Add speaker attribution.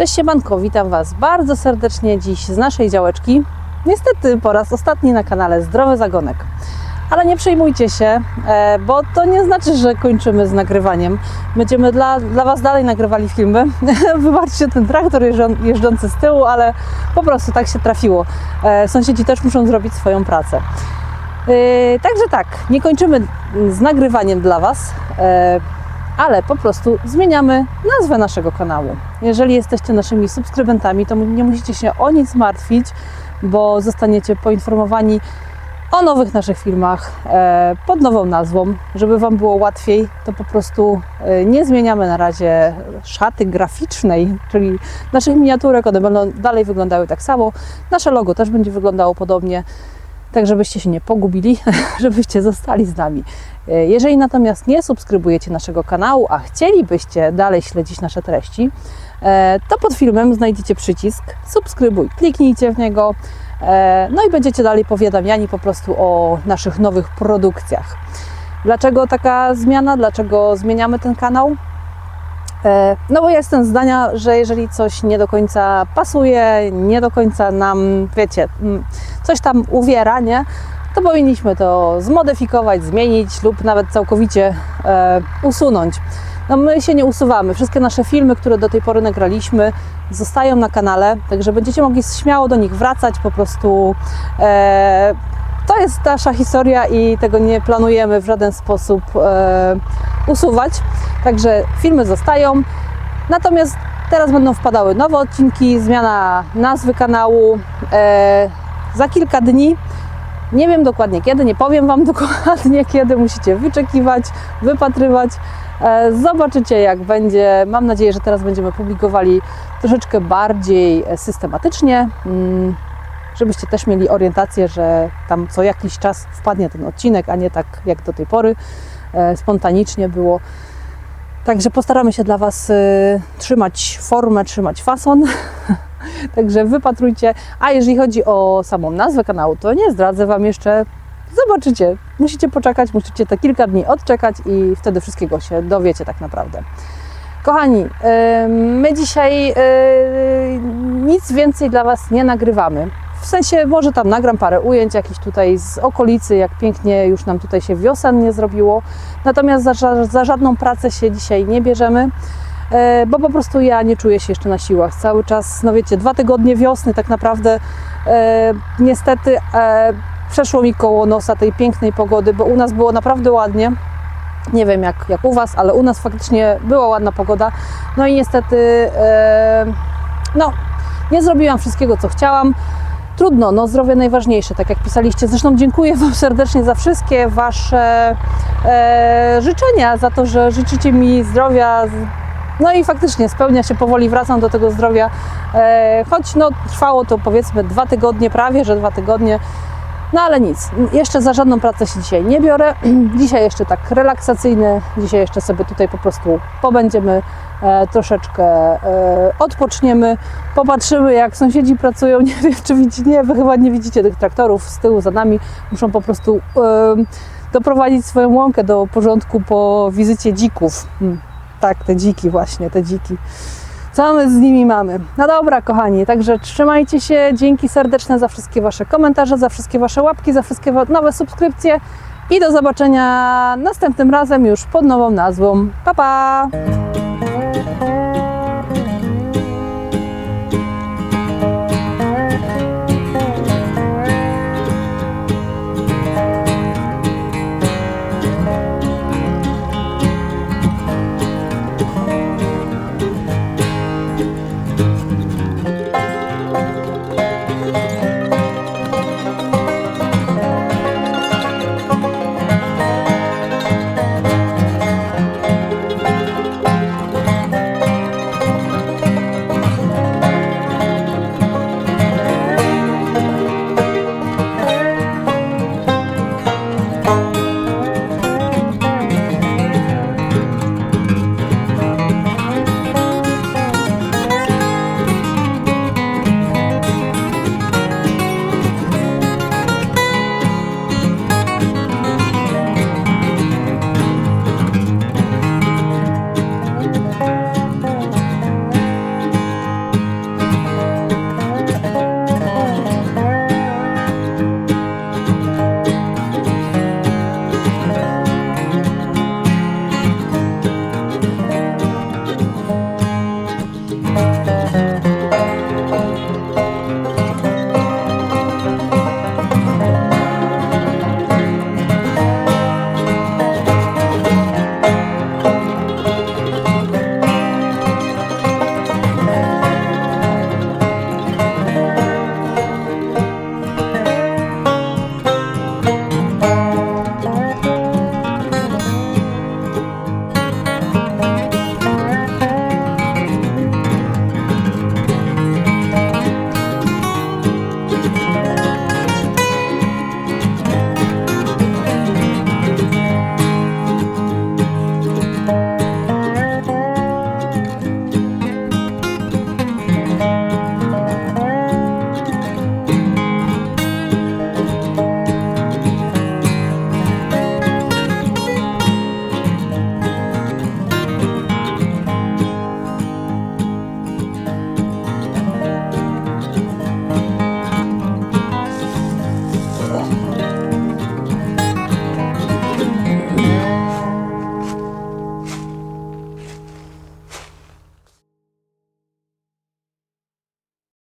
Speaker 1: Cześć siemanko, witam Was bardzo serdecznie dziś z naszej działeczki. Niestety po raz ostatni na kanale Zdrowy Zagonek. Ale nie przejmujcie się, e, bo to nie znaczy, że kończymy z nagrywaniem. Będziemy dla, dla Was dalej nagrywali filmy. Wybaczcie ten traktor jeżdżą, jeżdżący z tyłu, ale po prostu tak się trafiło. E, Sąsiedzi też muszą zrobić swoją pracę. Yy, Także tak, nie kończymy z nagrywaniem dla Was, e, ale po prostu zmieniamy nazwę naszego kanału. Jeżeli jesteście naszymi subskrybentami, to nie musicie się o nic martwić, bo zostaniecie poinformowani o nowych naszych filmach e, pod nową nazwą. Żeby Wam było łatwiej, to po prostu e, nie zmieniamy na razie szaty graficznej, czyli naszych miniaturek, one będą dalej wyglądały tak samo. Nasze logo też będzie wyglądało podobnie tak żebyście się nie pogubili, żebyście zostali z nami. E, Jeżeli natomiast nie subskrybujecie naszego kanału, a chcielibyście dalej śledzić nasze treści, e, to pod filmem znajdziecie przycisk subskrybuj. Kliknijcie w niego, e, no i będziecie dalej powiadamiani po prostu o naszych nowych produkcjach. Dlaczego taka zmiana? Dlaczego zmieniamy ten kanał? E, No bo jestem zdania, że jeżeli coś nie do końca pasuje, nie do końca nam, wiecie, mm, coś tam uwiera, nie? To powinniśmy to zmodyfikować, zmienić lub nawet całkowicie e, usunąć. No my się nie usuwamy. Wszystkie nasze filmy, które do tej pory nagraliśmy, zostają na kanale, także będziecie mogli śmiało do nich wracać, po prostu e, to jest nasza historia i tego nie planujemy w żaden sposób e, usuwać. Także filmy zostają. Natomiast teraz będą wpadały nowe odcinki, zmiana nazwy kanału. E, za kilka dni, nie wiem dokładnie kiedy, nie powiem Wam dokładnie kiedy, musicie wyczekiwać, wypatrywać. E, zobaczycie jak będzie. Mam nadzieję, że teraz będziemy publikowali troszeczkę bardziej e, systematycznie. Żebyście też mieli orientację, że tam co jakiś czas wpadnie ten odcinek, a nie tak jak do tej pory e, spontanicznie było. Także postaramy się dla Was y, trzymać formę, trzymać fason. Także wypatrujcie. A jeżeli chodzi o samą nazwę kanału, to nie zdradzę Wam jeszcze. Zobaczycie. Musicie poczekać, musicie te kilka dni odczekać i wtedy wszystkiego się dowiecie tak naprawdę. Kochani, my dzisiaj y, nic więcej dla Was nie nagrywamy. W sensie, może tam nagram parę ujęć jakichś tutaj z okolicy, jak pięknie już nam tutaj się wiosennie zrobiło. Natomiast za, za żadną pracę się dzisiaj nie bierzemy, e, bo po prostu ja nie czuję się jeszcze na siłach. Cały czas, no wiecie, dwa tygodnie wiosny tak naprawdę e, niestety e, przeszło mi koło nosa tej pięknej pogody, bo u nas było naprawdę ładnie. Nie wiem jak, jak u Was, ale u nas faktycznie była ładna pogoda. No i niestety, e, no, nie zrobiłam wszystkiego, co chciałam. Trudno, no zdrowie najważniejsze, tak jak pisaliście. Zresztą dziękuję Wam serdecznie za wszystkie Wasze e, życzenia, za to, że życzycie mi zdrowia. No i faktycznie spełnia się powoli, wracam do tego zdrowia. E, choć no, trwało to powiedzmy dwa tygodnie, prawie że dwa tygodnie. No ale nic, jeszcze za żadną pracę się dzisiaj nie biorę. Dzisiaj jeszcze tak relaksacyjny, dzisiaj jeszcze sobie tutaj po prostu pobędziemy, e, troszeczkę e, odpoczniemy, popatrzymy jak sąsiedzi pracują. Nie wiem, czy widzicie, nie, wy chyba nie widzicie tych traktorów z tyłu za nami. Muszą po prostu e, doprowadzić swoją łąkę do porządku po wizycie dzików. Hmm, tak, te dziki właśnie, te dziki. Co my z nimi mamy? No dobra, kochani, także trzymajcie się. Dzięki serdeczne za wszystkie Wasze komentarze, za wszystkie Wasze łapki, za wszystkie nowe subskrypcje i do zobaczenia następnym razem już pod nową nazwą. Pa, pa! thank you Thank you.